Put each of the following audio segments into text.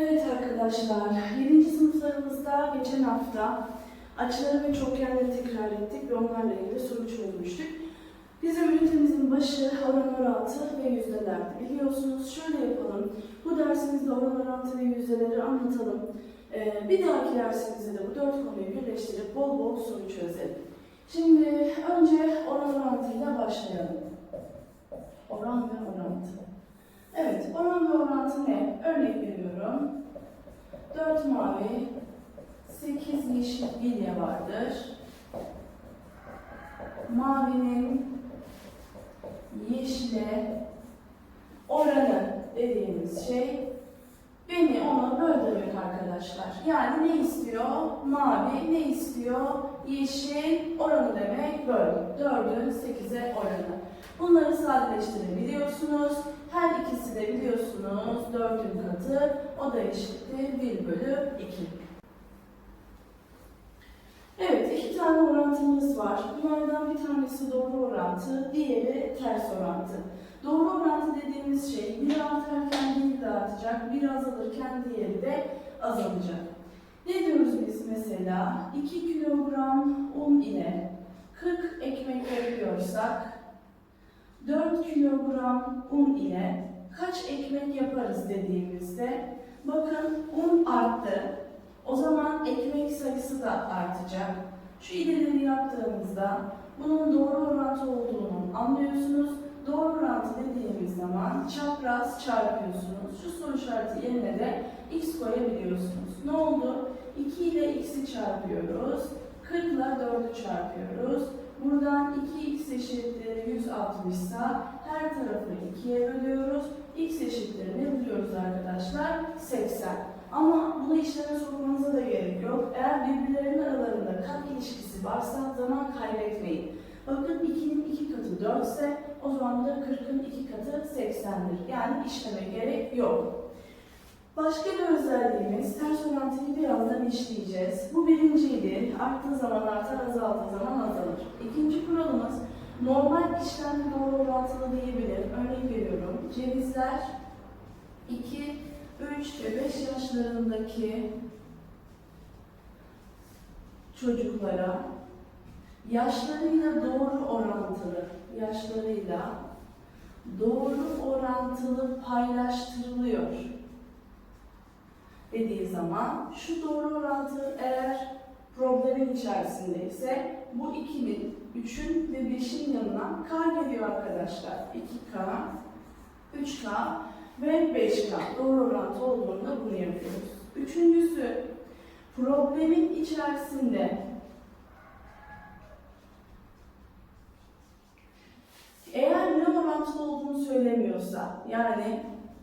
Evet arkadaşlar, 7. sınıflarımızda geçen hafta açıları ve çokgenleri tekrar ettik ve onlarla ilgili soru çözmüştük. Bizim ünitemizin başı oran orantı ve yüzdelerdi. Biliyorsunuz şöyle yapalım, bu dersimizde oran orantı ve yüzdeleri anlatalım. Ee, bir dahaki dersimizde de bu dört konuyu birleştirip bol bol soru çözelim. Şimdi önce oran orantıyla başlayalım. Oran ve orantı. Evet, oran ve orantı ne? Örnek veriyorum. 4 mavi, 8 yeşil bilye vardır. Mavinin yeşile oranı dediğimiz şey beni ona böl demek arkadaşlar. Yani ne istiyor? Mavi ne istiyor? Yeşil oranı demek böl. 4'ün 8'e oranı. Bunları sadeleştirebiliyorsunuz. Her ikisi de biliyorsunuz 4'ün katı. O da eşittir 1 bölü 2. Evet, iki tane orantımız var. Bunlardan bir tanesi doğru orantı, diğeri ters orantı. Doğru orantı dediğimiz şey biri artarken diğeri de artacak, biri azalırken diğeri de azalacak. Ne diyoruz biz mesela? 2 kilogram un ile 40 ekmek yapıyorsak 4 kilogram un ile kaç ekmek yaparız dediğimizde bakın un arttı. O zaman ekmek sayısı da artacak. Şu ileri yaptığımızda bunun doğru orantı olduğunu anlıyorsunuz. Doğru orantı dediğimiz zaman çapraz çarpıyorsunuz. Şu soru işareti yerine de x koyabiliyorsunuz. Ne oldu? 2 ile x'i çarpıyoruz. 40 ile 4'ü çarpıyoruz. Buradan 2x eşittir 160 ise her tarafı 2'ye bölüyoruz. x eşittir ne biliyoruz arkadaşlar? 80. Ama bunu işleme sokmanıza da gerek yok. Eğer birbirlerinin aralarında kat ilişkisi varsa zaman kaybetmeyin. Bakın 2'nin 2 katı 4 ise o zaman da 40'ın 2 katı 80'dir. Yani işleme gerek yok. Başka bir özelliğimiz ters orantıyı birazdan işleyeceğiz. Bu birinciydi. Arttığı zaman artar, azaldığı zaman azalır. İkinci kuralımız normal işlemde doğru orantılı diyebilir. Örnek veriyorum. Cevizler 2, 3 ve 5 yaşlarındaki çocuklara yaşlarıyla doğru orantılı, yaşlarıyla doğru orantılı paylaştırılıyor dediği zaman şu doğru orantı eğer problemin içerisindeyse bu 2'nin, 3'ün ve 5'in yanına k geliyor arkadaşlar. 2k, 3k ve 5k doğru orantı olduğunda bunu yapıyoruz. Üçüncüsü problemin içerisinde eğer ne orantılı olduğunu söylemiyorsa yani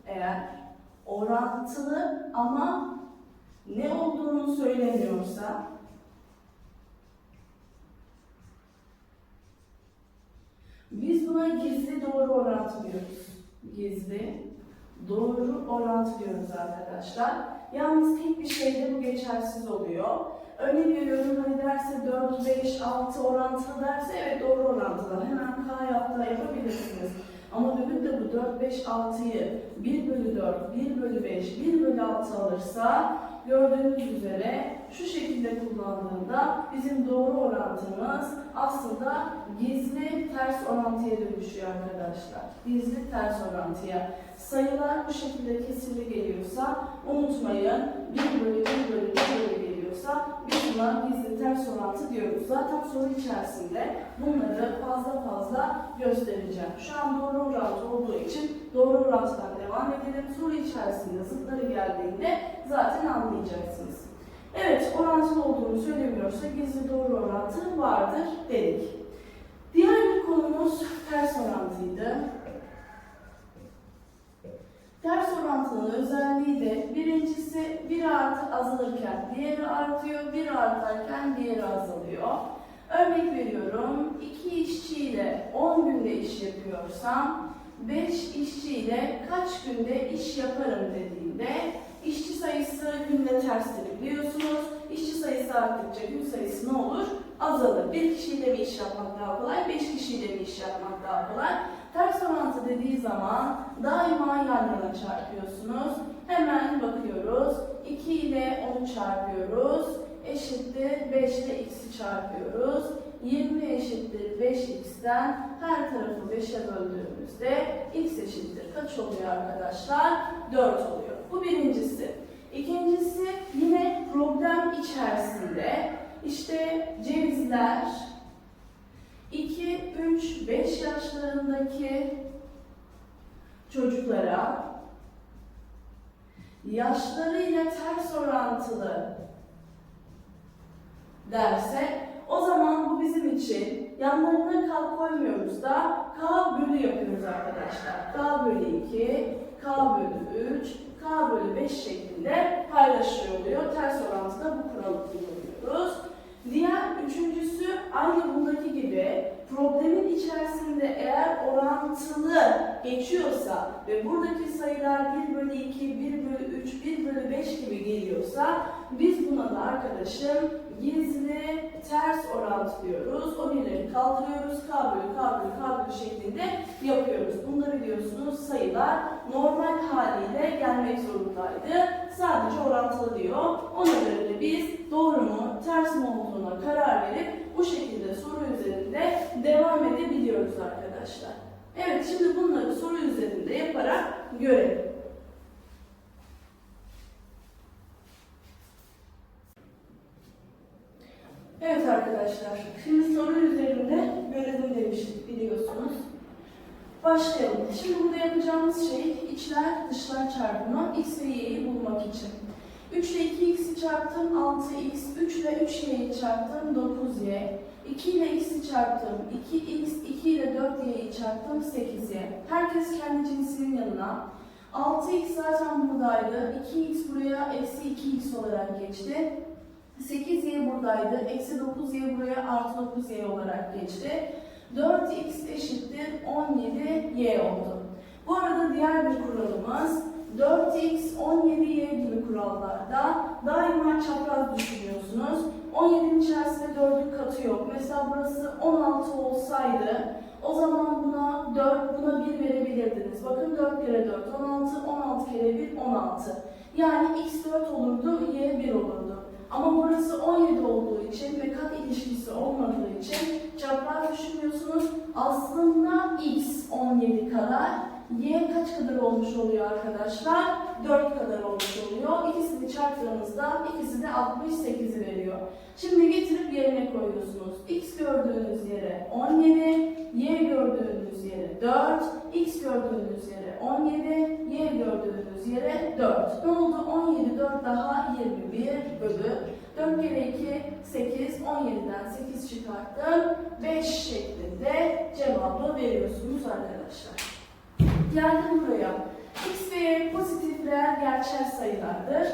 eğer orantılı ama ne olduğunu söylemiyorsa biz buna gizli doğru orantı diyoruz. Gizli doğru orantı diyoruz arkadaşlar. Yalnız tek bir şeyde bu geçersiz oluyor. Örnek veriyorum hani derse 4, 5, 6 orantılı derse evet doğru orantılı. Hemen K yapta yapabilirsiniz. Bu 4, 5, 6'yı 1 bölü 4, 1 bölü 5, 1 bölü 6 alırsa gördüğünüz üzere şu şekilde kullandığında bizim doğru orantımız aslında gizli ters orantıya dönüşüyor arkadaşlar. Gizli ters orantıya. Sayılar bu şekilde kesirli geliyorsa unutmayın 1 bölü 1 bölü 1 bölü geliyorsa biz buna gizli ters orantı diyoruz. Zaten soru içerisinde bunları fazla fazla göstereceğim. Şu an doğru orantı olduğu için doğru orantıdan devam edelim. Soru içerisinde zıtları geldiğinde zaten anlayacaksınız. Evet, orantılı olduğunu söylemiyorsa gizli doğru orantı vardır dedik. Diğer bir konumuz ters orantıydı. Orantının özelliği de birincisi bir artı azalırken diğeri artıyor, bir artarken diğeri azalıyor. Örnek veriyorum, 2 işçiyle 10 günde iş yapıyorsam 5 işçiyle kaç günde iş yaparım dediğimde işçi sayısı günde terstir biliyorsunuz. İşçi sayısı arttıkça gün sayısı ne olur? Azalır. Bir kişiyle bir iş yapmak daha kolay, beş kişiyle bir iş yapmak daha kolay. Ters orantı dediği zaman daima yan yana çarpıyorsunuz. Hemen bakıyoruz. 2 ile 10'u çarpıyoruz. Eşittir 5 ile x'i çarpıyoruz. 20 eşittir 5x'ten her tarafı 5'e böldüğümüzde x eşittir. Kaç oluyor arkadaşlar? 4 oluyor. Bu birincisi. İkincisi yine problem içerisinde işte cevizler 2, 3, 5 yaşlarındaki çocuklara yaşlarıyla ters orantılı derse o zaman bu bizim için yanlarına k koymuyoruz da k bölü yapıyoruz arkadaşlar. k bölü 2, k bölü 3, k bölü 5 şeklinde paylaşıyor oluyor. Ters orantıda bu kuralı kullanıyoruz. Diğer üçüncüsü aynı bundaki gibi problemin içerisinde eğer orantılı geçiyorsa ve buradaki sayılar 1 bölü 2, 1 bölü 3, 1 bölü 5 gibi geliyorsa biz buna da arkadaşım gizli ters orantı diyoruz. O birleri kaldırıyoruz. K bölü K şeklinde yapıyoruz. Bunda biliyorsunuz sayılar normal haliyle gelmek zorundaydı. Sadece orantılı diyor. Ona göre de biz doğru mu, ters mi olduğuna karar verip bu şekilde soru üzerinde devam edebiliyoruz arkadaşlar. Evet şimdi bunları soru üzerinde yaparak görelim. Evet arkadaşlar, şimdi soru üzerinde görelim demiştik biliyorsunuz. Başlayalım. Şimdi burada yapacağımız şey içler dışlar çarpımı x ve y'yi bulmak için. 3 ile 2x'i çarptım 6x, 3 ile 3y'yi çarptım 9y, 2 ile x'i çarptım 2x, 2 ile 4y'yi çarptım 8y. Herkes kendi cinsinin yanına. 6x zaten buradaydı, 2x buraya eksi 2x olarak geçti. 8y buradaydı, eksi 9y buraya artı 9y olarak geçti. 4x eşittir 17y oldu. Bu arada diğer bir kuralımız 4x, 17y gibi kurallarda daima çapraz düşünüyorsunuz. 17'nin içerisinde 4'ün katı yok. Mesela burası 16 olsaydı o zaman buna 4, buna 1 verebilirdiniz. Bakın 4 kere 4, 16, 16 kere 1, 16. Yani x 4 olurdu, y 1 olurdu. Ama burası 17 olduğu için ve kat ilişkisi olmadığı için çapraz düşünüyorsunuz. Aslında x 17 kadar, y kaç kadar olmuş oluyor arkadaşlar? 4 kadar olmuş oluyor. İkisini çarptığınızda ikisi de 68'i veriyor. Şimdi getirip yerine koyuyorsunuz. x gördüğünüz yere 17, y gördüğünüz yere 4, x gördüğünüz yere 17, y gördüğünüz yere 4. Ne oldu? 17, 4 daha 21 bölü 4 kere 2, 8, 17'den 8 çıkarttım. 5 şeklinde cevabı veriyorsunuz arkadaşlar. Geldim buraya. X ve Y pozitif reel gerçel sayılardır.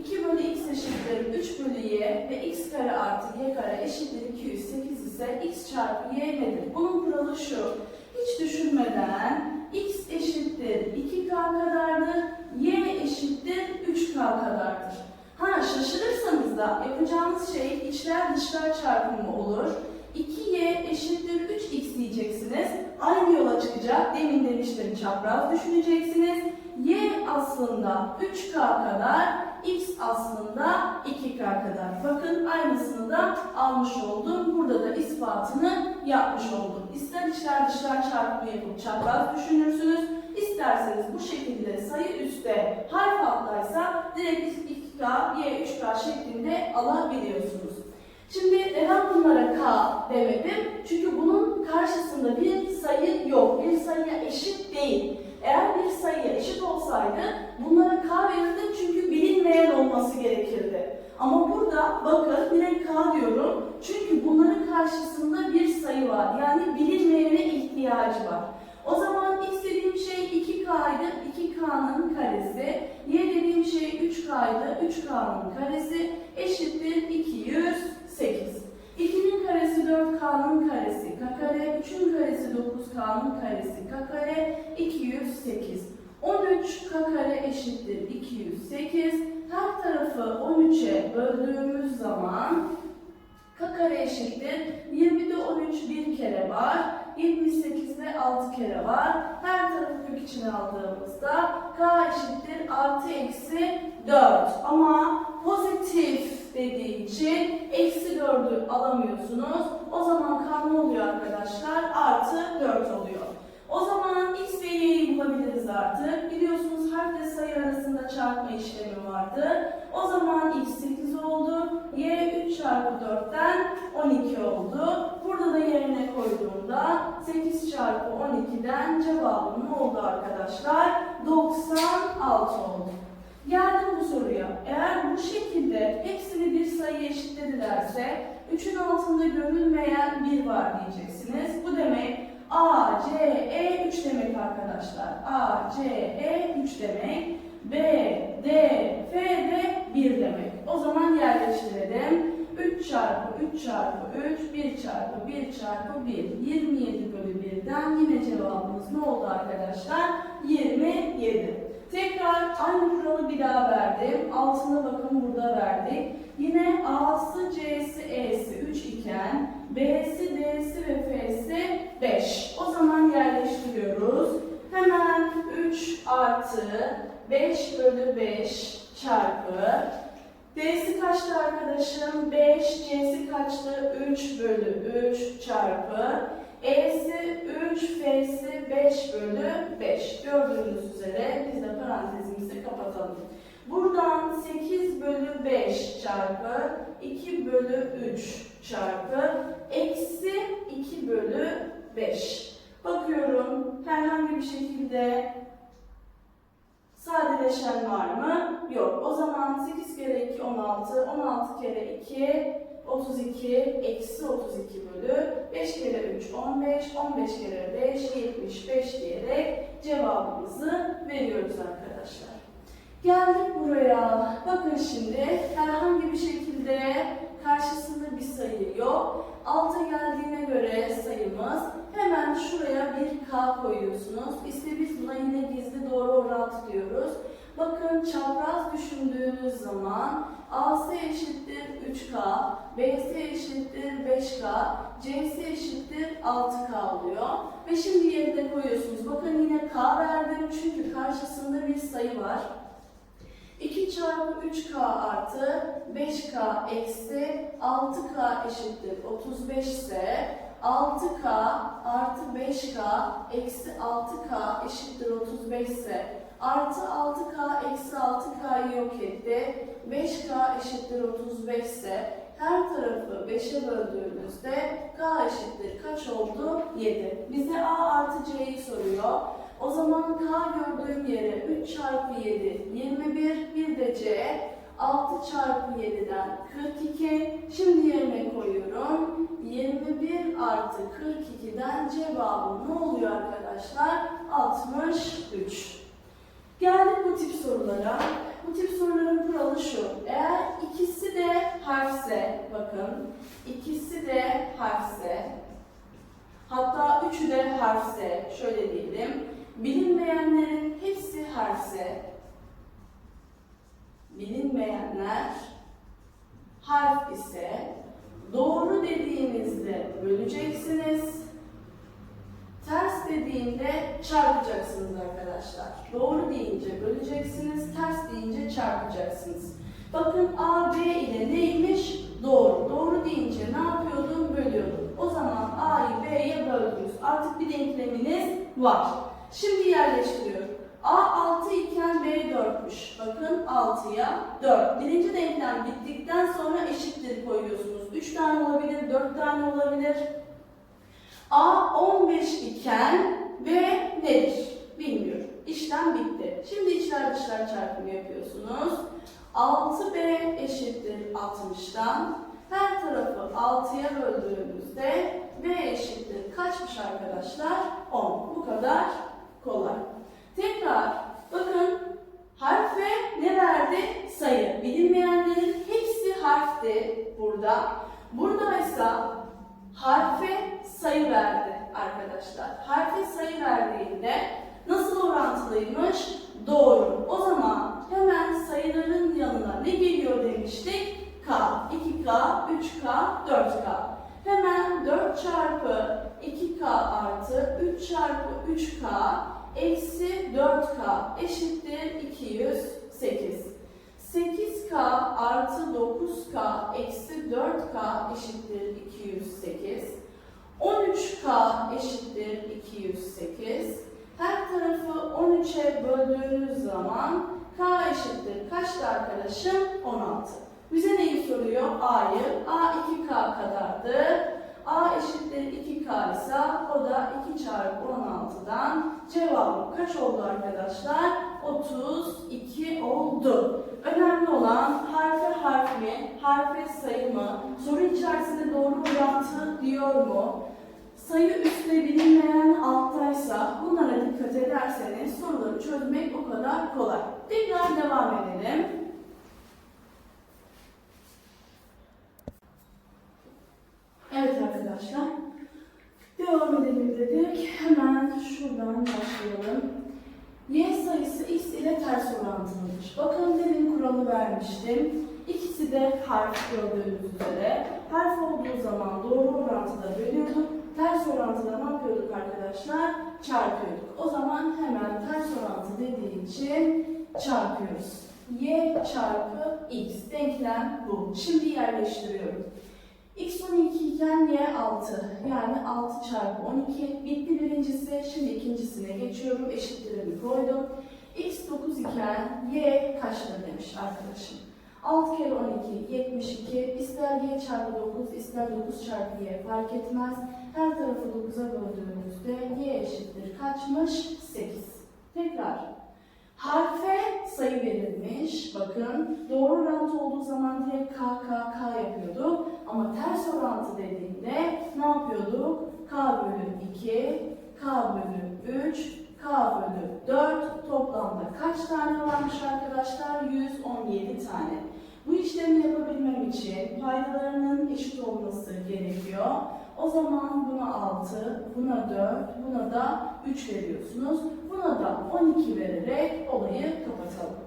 2 bölü x eşittir 3 bölü y ve x kare artı y kare eşittir 208 ise x çarpı y nedir? Bunun kuralı şu. Hiç düşünmeden x eşittir 2k kadardır, y eşittir 3k kadardır. Ha şaşırırsanız da yapacağınız şey içler dışlar çarpımı olur. 2y eşittir 3x diyeceksiniz. Aynı yola çıkacak. Demin demiştim çapraz düşüneceksiniz. y aslında 3k kadar, x aslında 2k kadar. Bakın aynısını da almış oldum. Burada da ispatını yapmış oldum. İster içler dışlar çarpımı yapıp çapraz düşünürsünüz. İsterseniz bu şekilde sayı üstte harf altaysa direkt 2k, y 3k şeklinde alabiliyorsunuz. Şimdi neden bunlara k demedim? Çünkü bunun karşısında bir sayı yok. Bir sayıya eşit değil. Eğer bir sayıya eşit olsaydı bunlara k verirdim çünkü bilinmeyen olması gerekirdi. Ama burada bakın direkt k diyorum. Çünkü bunların karşısında bir sayı var. Yani bilinmeyene ihtiyacı var. O zaman x dediğim şey 2k'ydı. 2k'nın karesi. Y dediğim şey 3k'ydı. 3k'nın karesi eşittir 208. 2'nin karesi 4k'nın karesi k kare. 3'ün karesi 9k'nın karesi k kare. 208. 13 k kare eşittir 208. Her tarafı 13'e böldüğümüz zaman k kare eşittir 20'de 13 bir kere var. 78'de 6 kere var. Her tarafı kök içine aldığımızda k eşittir artı eksi 4. Ama pozitif dediği için eksi 4'ü alamıyorsunuz. O zaman k ne oluyor arkadaşlar? Artı 4 oluyor. O zaman x ve y'yi bulabiliriz artık. Biliyorsunuz harf ve sayı arasında çarpma işlemi vardı. O zaman x 8 oldu. Y 3 çarpı 4'ten 12 oldu. Burada da yerine koyduğumda 8 çarpı 12'den cevabım ne oldu arkadaşlar? 96 oldu. Geldim bu soruya. Eğer bu şekilde hepsini bir sayı eşitledilerse 3'ün altında görülmeyen bir var diyeceksiniz. Bu demek A, C, E 3 demek arkadaşlar. A, C, E 3 demek. B, D, F de 1 demek. O zaman yerleştirelim. 3 çarpı 3 çarpı 3, 1 çarpı 1 çarpı 1. 27 bölü 1'den yine cevabımız ne oldu arkadaşlar? 27. Tekrar aynı kuralı bir daha verdim. Altına bakın burada verdik. Yine A'sı, C'si, E'si 3 iken B'si, D'si ve F'si 5. O zaman yerleştiriyoruz. Hemen 3 artı 5 bölü 5 çarpı D'si kaçtı arkadaşım? 5. C'si kaçtı? 3 bölü 3 çarpı E'si 3, F'si 5 bölü 5. Gördüğünüz üzere biz de parantezimizi kapatalım. Buradan 8 bölü 5 çarpı 2 bölü 3 çarpı eksi 2 bölü 5. Bakıyorum herhangi bir şekilde sadeleşen var mı? Yok. O zaman 8 kere 2 16, 16 kere 2 32, eksi 32 bölü 5 kere 3 15, 15 kere 5 75 diyerek cevabımızı veriyoruz arkadaşlar. Geldik buraya. Bakın şimdi herhangi bir şekilde karşısında bir sayı yok. Alta geldiğine göre sayımız hemen şuraya bir k koyuyorsunuz. İşte biz buna yine gizli doğru orantı diyoruz. Bakın çapraz düşündüğünüz zaman A'sı eşittir 3K, B'si eşittir 5K, C'si eşittir 6K oluyor. Ve şimdi yerine koyuyorsunuz. Bakın yine K verdim çünkü karşısında bir sayı var. 2 çarpı 3K artı 5K eksi 6K eşittir 35 ise 6K artı 5K eksi 6K eşittir 35 ise artı 6K eksi 6K'yı yok etti. 5K eşittir 35 ise her tarafı 5'e böldüğümüzde K eşittir kaç oldu? 7. Bize A artı C'yi soruyor. O zaman K gördüğüm yere 3 çarpı 7 21 bir de C 6 çarpı 7'den 42. Şimdi yerine koyuyorum. 21 artı 42'den cevabım ne oluyor arkadaşlar? 63. Geldik bu tip sorulara. Bu tip soruların kuralı şu. Eğer ikisi de harfse, bakın, ikisi de harfse, hatta üçü de harfse, şöyle diyelim, bilinmeyenlerin hepsi harfse, bilinmeyenler harf ise doğru dediğinizde böleceksiniz. Ters dediğinde çarpacaksınız arkadaşlar. Doğru deyince böleceksiniz, ters deyince çarpacaksınız. Bakın A, B ile neymiş? Doğru. Doğru deyince ne yapıyordum? Bölüyordum. O zaman A'yı B'ye böldünüz. Artık bir denkleminiz var. Şimdi yerleştiriyorum. A 6 iken B 4'müş. Bakın 6'ya 4. Birinci denklem bittikten sonra eşittir koyuyorsunuz. 3 tane olabilir, 4 tane olabilir. A 15 iken B nedir? Bilmiyorum. İşlem bitti. Şimdi içler dışlar çarpımı yapıyorsunuz. 6B eşittir 60'tan. Her tarafı 6'ya böldüğümüzde B eşittir kaçmış arkadaşlar? 10. Bu kadar kolay. Tekrar bakın harfe ne verdi? Sayı. Bilinmeyenlerin hepsi harfti burada. Buradaysa harfe sayı verdi arkadaşlar. Harfe sayı verdiğinde nasıl orantılıymış? Doğru. O zaman hemen sayıların yanına ne geliyor demiştik? K, 2K, 3K, 4K. Hemen 4 çarpı 2K artı 4K eşittir 208. 8K artı 9K eksi 4K eşittir 208. 13K eşittir 208. Her tarafı 13'e böldüğünüz zaman K eşittir kaçtı arkadaşım? 16. Bize neyi soruyor? A'yı. A 2K kadardı. A eşittir 2K ise o da 2 çarpı 16'dan cevabı kaç oldu arkadaşlar? 32 oldu. Önemli olan harfe harf mi, harfe sayı mı, soru içerisinde doğru orantı diyor mu? Sayı üstte bilinmeyen alttaysa bunlara dikkat ederseniz soruları çözmek o kadar kolay. Tekrar devam edelim. Evet arkadaşlar. Devam edelim dedik. Hemen şuradan başlayalım. Y sayısı x ile ters orantılıdır. Bakın demin kuralı vermiştim. İkisi de harf gördüğünüz üzere. Harf olduğu zaman doğru orantıda bölüyorduk. Ters orantıda ne yapıyorduk arkadaşlar? Çarpıyorduk. O zaman hemen ters orantı dediği için çarpıyoruz. Y çarpı x denklem bu. Şimdi yerleştiriyorum. X 12 iken Y 6. Yani 6 çarpı 12. Bitti birincisi. Şimdi ikincisine geçiyorum. Eşitlerini koydum. X 9 iken Y kaçtır demiş arkadaşım. 6 kere 12 72. İster Y çarpı 9 ister 9 çarpı Y fark etmez. Her tarafı 9'a böldüğümüzde Y eşittir kaçmış? 8. Tekrar. Harfe sayı verilmiş. Bakın doğru orantı olduğu zaman direkt K, K, K yapıyorduk. Ama ters orantı dediğinde ne yapıyorduk? K bölü 2, K bölü 3, K bölü 4 toplamda kaç tane varmış arkadaşlar? 117 tane. Bu işlemi yapabilmem için paydalarının eşit olması gerekiyor. O zaman buna 6, buna 4, buna da 3 veriyorsunuz. Buna da 12 vererek olayı kapatalım.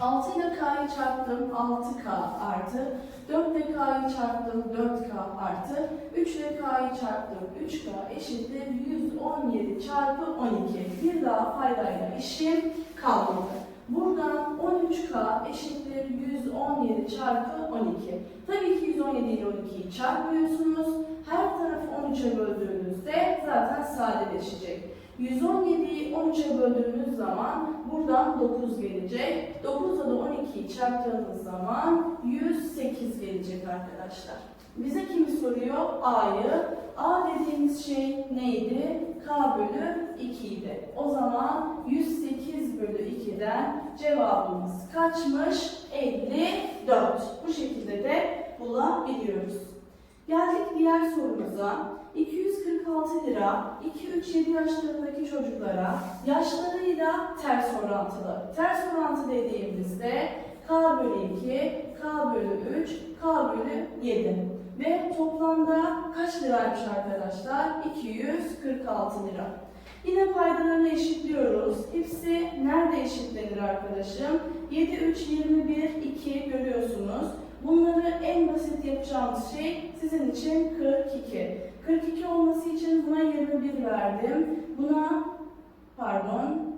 6 ile K'yı çarptım 6K artı 4 ile K'yı çarptım 4K artı 3 ile K'yı çarptım 3K eşittir 117 çarpı 12. Bir daha faydayla işim kalmadı. Buradan 13K eşittir 117 çarpı 12. Tabii ki 117 ile 12'yi çarpmıyorsunuz. Her tarafı 13'e böldüğünüzde zaten sadeleşecek. 117'yi 13'e böldüğünüz zaman buradan 9 gelecek. 9'da da 12'yi çarptığınız zaman 108 gelecek arkadaşlar. Bize kimi soruyor? A'yı. A dediğimiz şey neydi? K bölü 2 idi. O zaman 108 bölü 2'den cevabımız kaçmış? 54. Bu şekilde de bulabiliyoruz. Geldik diğer sorumuza. 246 lira 2-3-7 yaşlarındaki çocuklara yaşlarıyla ters orantılı. Ters orantı dediğimizde K bölü 2, K bölü 3, K bölü 7. Ve toplamda kaç liraymış arkadaşlar? 246 lira. Yine paydalarını eşitliyoruz. Hepsi nerede eşitlenir arkadaşım? 7, 3, 21, 2 görüyorsunuz. Bunları en basit yapacağımız şey sizin için 42. 42 olması için buna 21 verdim. Buna pardon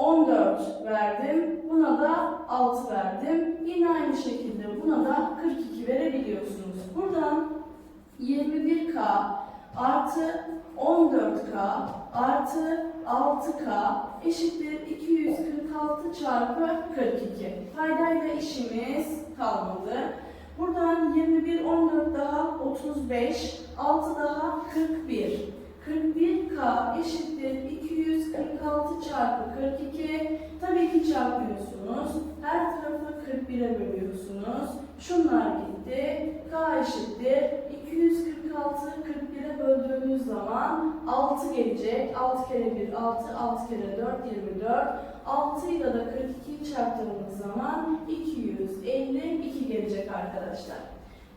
14 verdim. Buna da 6 verdim. Yine aynı şekilde buna da 42 verebiliyorsunuz. Buradan 21K artı 14K artı 6K eşittir 246 çarpı 42. Paydayla işimiz kalmadı. Buradan 21, 14 daha 35, 6 daha 41. 41K eşittir 246 çarpı 42. Tabii ki çarpıyorsunuz. Her tarafı 41'e bölüyorsunuz. Şunlar gitti. K eşittir 246 41'e böldüğünüz zaman 6 gelecek. 6 kere 1 6, 6 kere 4 24. 6 ile de 42'yi çarptığımız zaman 252 gelecek arkadaşlar.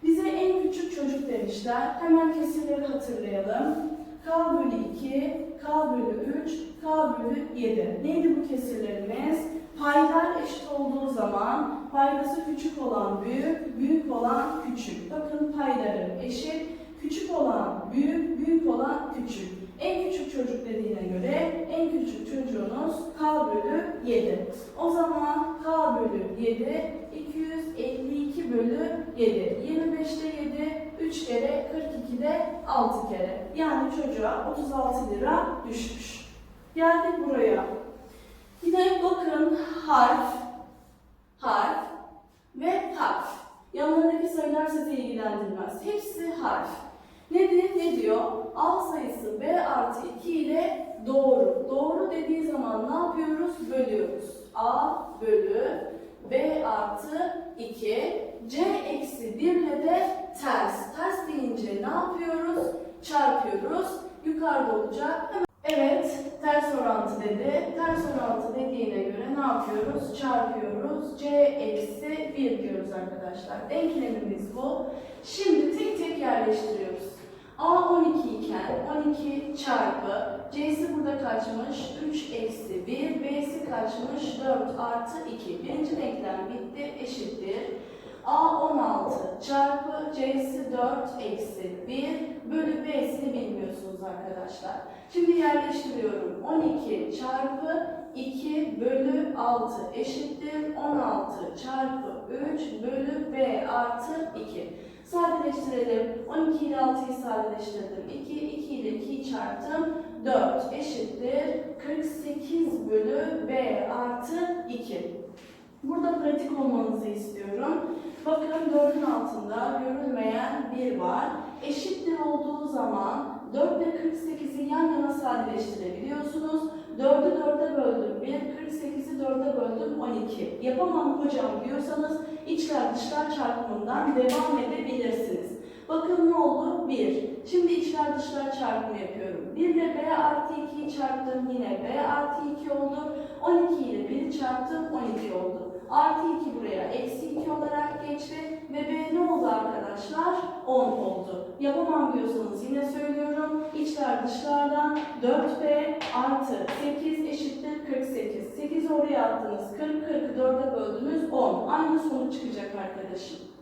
Bize en küçük çocuk demişler. Hemen kesirleri hatırlayalım. K bölü 2, K bölü 3, K bölü 7. Neydi bu kesirlerimiz? Paylar eşit olduğu zaman paydası küçük olan büyük, büyük olan küçük. Bakın payları eşit, küçük olan büyük, büyük olan küçük. En küçük çocuk dediğine göre en küçük çocuğunuz K bölü 7. O zaman K bölü 7 252 bölü 7. 25'te 7 3 kere 42'de 6 kere. Yani çocuğa 36 lira düşmüş. Geldik buraya. Yine bakın harf, harf ve harf. Yanlarındaki sayılar sizi ilgilendirmez. Hepsi harf. Nedir? Ne diyor? A sayısı B artı 2 ile doğru. Doğru dediği zaman ne yapıyoruz? Bölüyoruz. A bölü B artı 2. C eksi 1 ile de ters. Ters deyince ne yapıyoruz? Çarpıyoruz. Yukarıda olacak. Evet, ters orantı dedi. Ters orantı dediğine göre ne yapıyoruz? Çarpıyoruz. C eksi 1 diyoruz arkadaşlar. Denklemimiz bu. Şimdi tek tek yerleştiriyoruz. A 12 iken 12 çarpı C'si burada kaçmış? 3 eksi 1. B'si kaçmış? 4 artı 2. Birinci denklem bitti. Eşittir. A 16 çarpı C'si 4 eksi 1 bölü B'sini bilmiyorsunuz arkadaşlar. Şimdi yerleştiriyorum. 12 çarpı 2 bölü 6 eşittir 16 çarpı 3 bölü B artı 2. Sadeleştirelim. 12 ile 6'yı sadeleştirdim. 2, 2 ile 2'yi çarptım. 4 eşittir 48 bölü B artı 2. Burada pratik olmanızı istiyorum. Bakın 4'ün altında görülmeyen 1 var. Eşittir olduğu zaman 4 ile 48'i yan yana sadeleştirebiliyorsunuz. 4'ü 4'e böldüm 1, 48'i 4'e böldüm 12. Yapamam hocam diyorsanız içler dışlar çarpımından devam edebilirsiniz. Bakın ne oldu? 1. Şimdi içler dışlar çarpımı yapıyorum. 1 ile B artı 2'yi çarptım yine B artı 2 oldu. 12 ile 1'i çarptım 12 oldu. Artı 2 buraya eksi 2 olarak geçti ve B ne oldu arkadaşlar? 10 oldu. Yapamam diyorsanız yine söylüyorum. İçler dışlardan 4B artı 8 eşittir 48. 8 oraya attınız. 40, 40'ı 4'e böldünüz 10. Aynı sonuç çıkacak arkadaşım.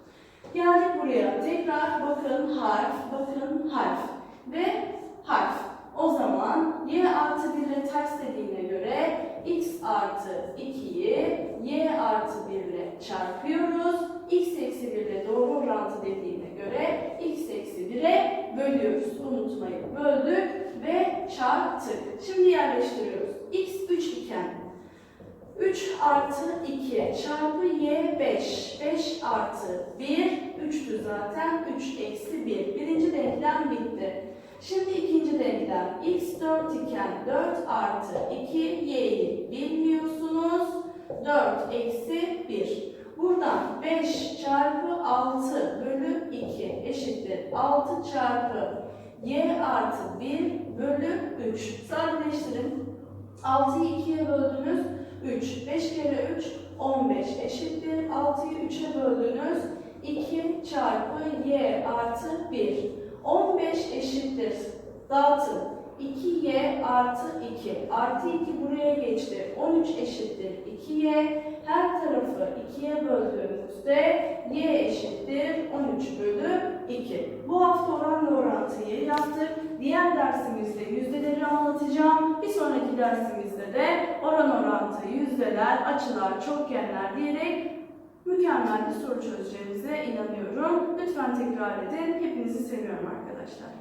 Geldik buraya. Tekrar bakın harf, bakın harf ve harf. O zaman y artı 1 ile ters dediğine göre x artı 2'yi y artı 1 ile çarpıyoruz. x eksi 1 ile doğru orantı dediğine göre x eksi 1'e bölüyoruz. Unutmayın. Böldük ve çarptık. Şimdi yerleştiriyoruz. x 3 iken 3 artı 2 çarpı y 5. 5 artı 1. 3'tü zaten. 3 eksi 1. Birinci denklem bitti. Şimdi ikinci denklem. x 4 iken 4 artı 2 y'yi bilmiyorsunuz. 4 eksi 1. Buradan 5 çarpı 6 bölü 2 eşittir. 6 çarpı y artı 1 bölü 3. Sadeleştirin. 6'yı 2'ye böldünüz. 3. 5 kere 3 15 eşittir. 6'yı 3'e böldünüz. 2 çarpı y artı 1. 15 eşittir. Dağıtın. 2y artı 2. Artı 2 buraya geçti. 13 eşittir 2y. Her tarafı 2'ye böldüğümüzde y eşittir 13 bölü 2. Bu hafta oranla orantıyı yaptık. Diğer dersimizde yüzdeleri anlatacağım. Bir sonraki dersimizde de oran orantı, yüzdeler, açılar, çokgenler diyerek mükemmel bir soru çözeceğimize inanıyorum. Lütfen tekrar edin. Hepinizi seviyorum arkadaşlar.